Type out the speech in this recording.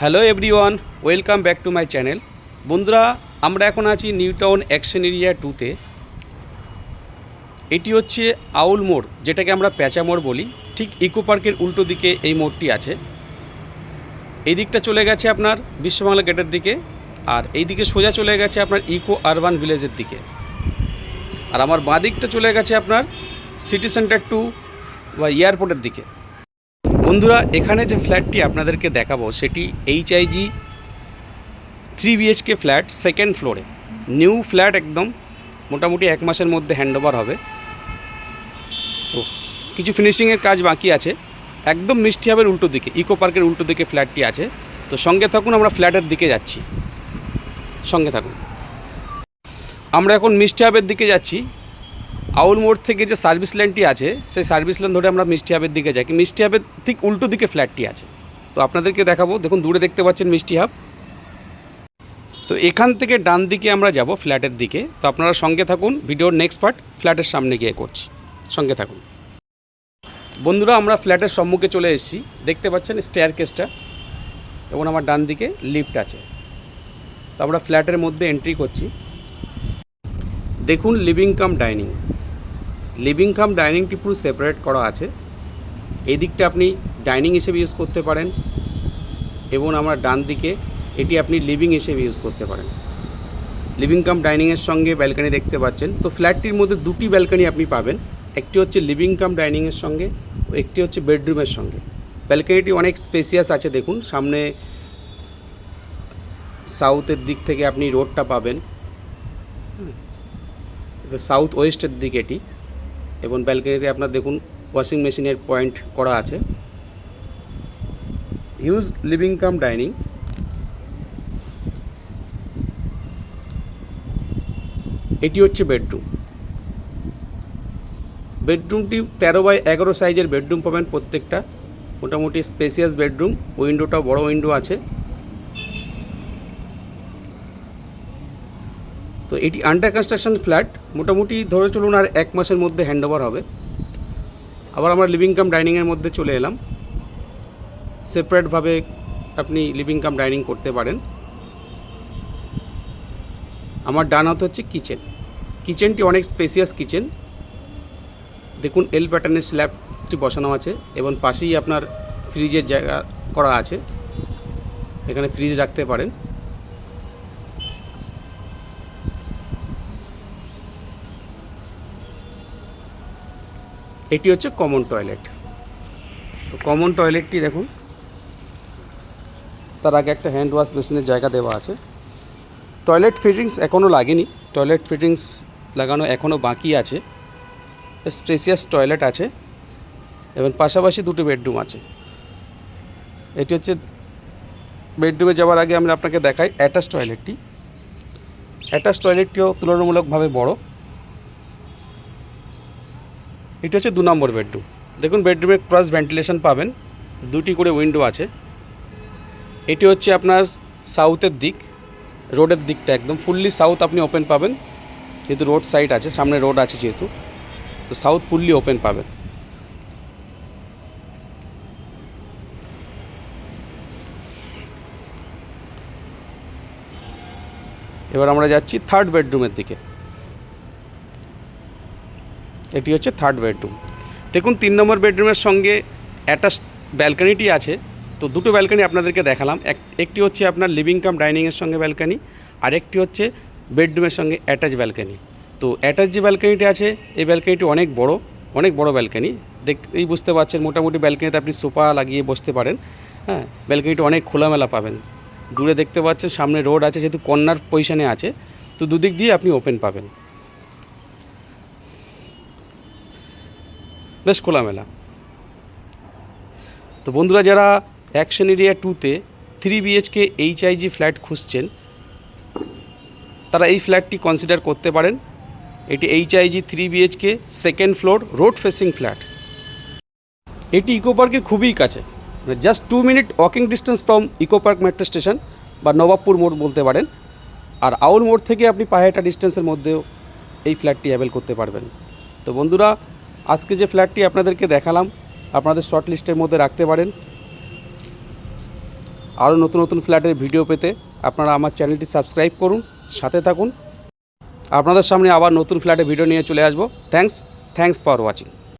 Hello everyone, welcome back to my channel. বন্ধুরা, আমরা এখন আছি নিউ টাউন অ্যাকশন এরিয়া টুতে। এটি হচ্ছে আউল মোড়, যেটাকে আমরা প্যাঁচা মোড় বলি। ঠিক ইকো পার্কের উল্টো দিকে এই মোড়টি আছে। এই দিকটা চলে গেছে আপনার বিশ্ববাংলা গেটের দিকে, আর এই দিকে সোজা চলে গেছে আপনার ইকো আরবান ভিলেজের দিকে। আর আমার বাঁ দিকটা চলে গেছে আপনার সিটি সেন্টার টু বা এয়ারপোর্টের দিকে। বন্ধুরা, এখানে যে ফ্ল্যাটটি আপনাদেরকে দেখাবো, সেটি HIG three BHK flat second ফ্লোরে নিউ ফ্ল্যাট একদম, মোটামুটি এক মাসের মধ্যে হ্যান্ডওভার হবে। তো, কিছু ফিনিশিংয়ের কাজ বাকি আছে। একদম মিষ্টি হাবের উল্টো দিকে ইকো পার্কের উল্টো দিকে ফ্ল্যাটটি আছে। তো, সঙ্গে থাকুন, আমরা ফ্ল্যাটের দিকে যাচ্ছি। সঙ্গে থাকুন। আমরা এখন মিষ্টি হাবের দিকে যাচ্ছি। আউল মোড় থেকে যে সার্ভিস লাইনটি আছে, সেই সার্ভিস লাইন ধরে আমরা মিষ্টি হাবের দিকে যাই। মিষ্টি হাবের ঠিক উল্টো দিকে ফ্ল্যাটটি আছে। তো আপনাদেরকে দেখাবো, দেখুন দূরে দেখতে পাচ্ছেন মিষ্টি হাব। তো এখান থেকে ডান দিকে আমরা যাব ফ্ল্যাটের দিকে। তো আপনারা সঙ্গে থাকুন, ভিডিওর নেক্সট পার্ট ফ্ল্যাটের সামনে গিয়ে করছি। সঙ্গে থাকুন। বন্ধুরা, আমরা ফ্ল্যাটের সম্মুখে চলে এসেছি। দেখতে পাচ্ছেন স্টেয়ার কেসটা এবং আমার ডান দিকে লিফট আছে। তো আমরা ফ্ল্যাটের মধ্যে এন্ট্রি করছি। দেখুন living cum dining living cum ডাইনিংটি পুরো সেপারেট করা আছে। এই দিকটা আপনি ডাইনিং হিসেবে ইউজ করতে পারেন এবং আমার ডান দিকে এটি আপনি লিভিং হিসেবে ইউজ করতে পারেন। লিভিং কাম ডাইনিংয়ের সঙ্গে ব্যালকানি দেখতে পাচ্ছেন। তো ফ্ল্যাটটির মধ্যে দুটি ব্যালকানি আপনি পাবেন। একটি হচ্ছে লিভিং কাম ডাইনিংয়ের সঙ্গে ও একটি হচ্ছে বেডরুমের সঙ্গে। ব্যালকানিটি অনেক স্পেসিয়াস আছে, দেখুন। সামনে সাউথের দিক থেকে আপনি রোডটা পাবেন। সাউথ ওয়েস্টের দিকে এটি। এবং ব্যালকানিতে আপনার দেখুন ওয়াশিং মেশিনের পয়েন্ট করা আছে। Huge living cum dining. এটি হচ্ছে বেডরুম। বেডরুমটি তেরো বাই এগারো সাইজের বেডরুম পাবেন প্রত্যেকটা। মোটামুটি স্পেসিয়াস বেডরুম। উইন্ডোটাও বড় উইন্ডো আছে। তো এটি আন্ডার কনস্ট্রাকশন ফ্ল্যাট মোটামুটি ধরে চলুন আর এক মাসের মধ্যে হ্যান্ডওভার হবে। আবার আমরা লিভিং কাম ডাইনিংয়ের মধ্যে চলে এলাম। সেপারেটভাবে আপনি লিভিং কাম ডাইনিং করতে পারেন। আমার ডান হাত হচ্ছে কিচেন কিচেনটি অনেক স্পেসিয়াস কিচেন দেখুন এল প্যাটার্নের স্ল্যাবটি বসানো আছে এবং পাশেই আপনার ফ্রিজের জায়গা করা আছে। এখানে ফ্রিজ রাখতে পারেন। এটি হচ্ছে কমন টয়লেট তো কমন টয়লেটটি দেখুন। তার আগে একটা হ্যান্ড ওয়াশ মেশিনের জায়গা দেওয়া আছে। টয়লেট ফিটিংস এখনও লাগেনি। টয়লেট ফিটিংস লাগানো এখনও বাকি আছে। স্পেসিয়াস টয়লেট আছে। এবং পাশাপাশি দুটো বেডরুম আছে। এটি হচ্ছে বেডরুমে যাওয়ার আগে আমি আপনাকে দেখাই অ্যাটাচ টয়লেটটি অ্যাটাচ টয়লেটটিও তুলনামূলকভাবে বড়। এটি হচ্ছে দু নম্বর বেডরুম। দেখুন, বেডরুমে ক্রস ভেন্টিলেশন পাবেন। দুটি করে উইন্ডো আছে। এটি হচ্ছে আপনার সাউথের দিক রোডের দিকটা একদম। ফুললি সাউথ আপনি ওপেন পাবেন। যেহেতু রোড সাইড আছে, সামনে রোড আছে যেহেতু। তো সাউথ ফুললি ওপেন পাবেন। এবার আমরা যাচ্ছি থার্ড বেডরুমের দিকে। এটি হচ্ছে থার্ড বেডরুম দেখুন, তিন নম্বর বেডরুমের সঙ্গে অ্যাটাচ ব্যালকানিটি আছে। তো দুটো ব্যালকানি আপনাদেরকে দেখালাম। এক, একটি হচ্ছে আপনার লিভিং কাম ডাইনিংয়ের সঙ্গে ব্যালকানি আরেকটি হচ্ছে বেডরুমের সঙ্গে অ্যাটাচ ব্যালকানি তো অ্যাটাচ যে ব্যালকানিটি আছে, এই ব্যালকানিটি অনেক বড় অনেক বড় ব্যালকানি দেখতেই বুঝতে পারছেন, মোটামুটি ব্যালকানিতে আপনি সোফা লাগিয়ে বসতে পারেন। হ্যাঁ ব্যালকানিটি অনেক খোলামেলা পাবেন। দূরে দেখতে পাচ্ছেন, সামনে রোড আছে, যেহেতু কর্নার পজিশানে আছে, তো দুদিক দিয়ে আপনি ওপেন পাবেন। বেশ খোলামেলা। তো বন্ধুরা, যারা অ্যাকশন এরিয়া টুতে থ্রি বিএইচকে এইচআইজি ফ্ল্যাট খুঁজছেন, তারা এই ফ্ল্যাটটি কনসিডার করতে পারেন। এটি HIG three BHK second floor road facing flat এটি ইকো পার্কের খুবই কাছে। মানে just two minute walking distance from Eco Park metro station বা নবাবপুর মোড় বলতে পারেন। আর আউল মোড় থেকে আপনি পায়ে হাঁটা ডিস্টেন্সের মধ্যেও এই ফ্ল্যাটটি অ্যাভেল করতে পারবেন। তো বন্ধুরা আজকে যে ফ্ল্যাটটি আপনাদেরকে দেখালাম, আপনাদের শর্ট লিস্টের মধ্যে রাখতে পারেন। আরও নতুন নতুন ফ্ল্যাটের ভিডিও পেতে আপনারা আমার চ্যানেলটি সাবস্ক্রাইব করুন, সাথে থাকুন। আপনাদের সামনে আবার নতুন ফ্ল্যাটের ভিডিও নিয়ে চলে আসব। Thanks thanks for watching